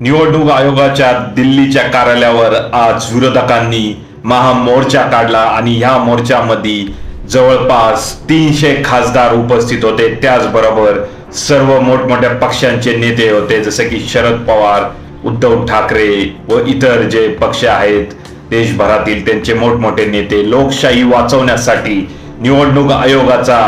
निवडणूक आयोगाच्या दिल्लीच्या कार्यालयावर आज विरोधकांनी महामोर्चा काढला आणि ह्या मोर्चामध्ये जवळपास तीनशे खासदार उपस्थित होते. त्याचबरोबर सर्व मोठमोठ्या पक्षांचे नेते होते जसे की शरद पवार उद्धव ठाकरे व इतर जे पक्ष आहेत देशभरातील त्यांचे मोठमोठे नेते. लोकशाही वाचवण्यासाठी निवडणूक आयोगाचा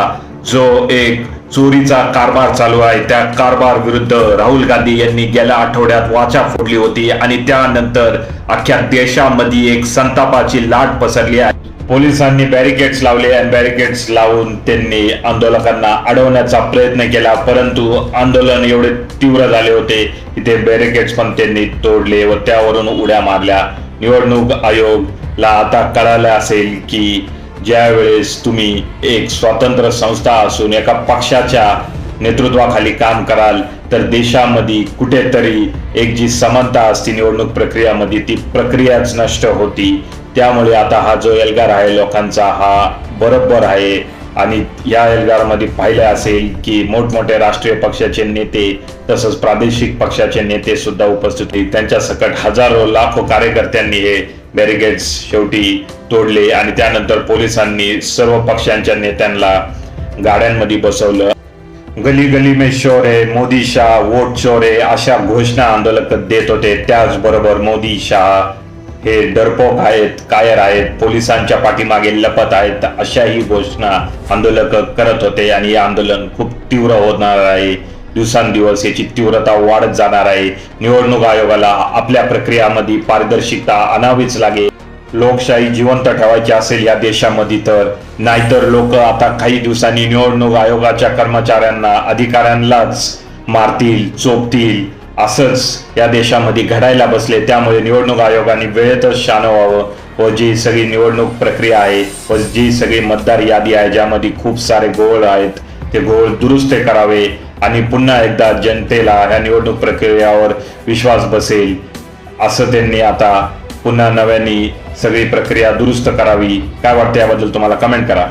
जो एक चोरीचा कारभार चालू आहे. त्या कारभार विरुद्ध राहुल गांधी यांनी गेल्या आठवड्यात वाचा फोडली होती आणि त्यानंतर अख्ख्या देशामध्ये एक संतापाची लाट पसरली आहे. पोलिसांनी बॅरिकेड्स लावले आणि बॅरिकेड्स लावून त्यांनी आंदोलकांना अडवण्याचा प्रयत्न केला. परंतु आंदोलन एवढे तीव्र झाले होते की ते बॅरिकेड्स पण त्यांनी तोडले व त्यावरून उड्या मारल्या. निवडणूक आयोगला आता कळालं असेल की ज्यावेळेस तुम्ही एक स्वतंत्र संस्था असून एका पक्षाच्या नेतृत्वाखाली काम कराल तर देशामध्ये कुठेतरी एक जी समानता असती निवडणूक प्रक्रियामध्ये ती प्रक्रियाच नष्ट होती. त्यामुळे आता हा जो एल्गार आहे लोकांचा हा बरोबर आहे. आणि या एल्गारमध्ये पाहिलं असेल की मोठमोठे राष्ट्रीय पक्षाचे नेते तसंच प्रादेशिक पक्षाचे नेते सुद्धा उपस्थित होते. त्यांच्या सकट हजारो लाखो कार्यकर्त्यांनी हे बॅरिकेड्स शेवटी तोडले आणि त्यानंतर पोलिसांनी सर्व पक्षांच्या नेत्यांना गाड्यांमध्ये बसवलं. गली गली में शोर है मोदी शाह वोट चोर है अशा घोषणा आंदोलक देत होते. त्याचबरोबर मोदी शाह हे डरपोक आहेत कायर आहेत पोलिसांच्या पाठीमागे लपत आहेत अशाही घोषणा आंदोलक करत होते आणि हे आंदोलन खूप तीव्र होणार आहे. दिवसांदिवस याची तीव्रता वाढत जाणार आहे. निवडणूक आयोगाला आपल्या प्रक्रियामध्ये पारदर्शकता आणावीच लागेल. लोकशाही जिवंत ठेवायची असेल या देशामध्ये तर. नाहीतर लोक आता काही दिवसांनी निवडणूक आयोगाच्या कर्मचाऱ्यांना अधिकाऱ्यांनाच मारतील चोपतील. असंच या देशामध्ये घडायला बसले त्यामुळे निवडणूक आयोगाने वेळेतच शान व्हावं व जी सगळी निवडणूक प्रक्रिया आहे व जी सगळी मतदार यादी आहे ज्यामध्ये खूप सारे गोळ आहेत ते गोळ दुरुस्त करावे आणि पुन्हा एकदा जनतेला ह्या निवडणूक प्रक्रियावर विश्वास बसेल असं त्यांनी आता पुन्हा नव्याने सगळी प्रक्रिया दुरुस्त करावी. काय वाटतं याबद्दल तुम्हाला कमेंट करा.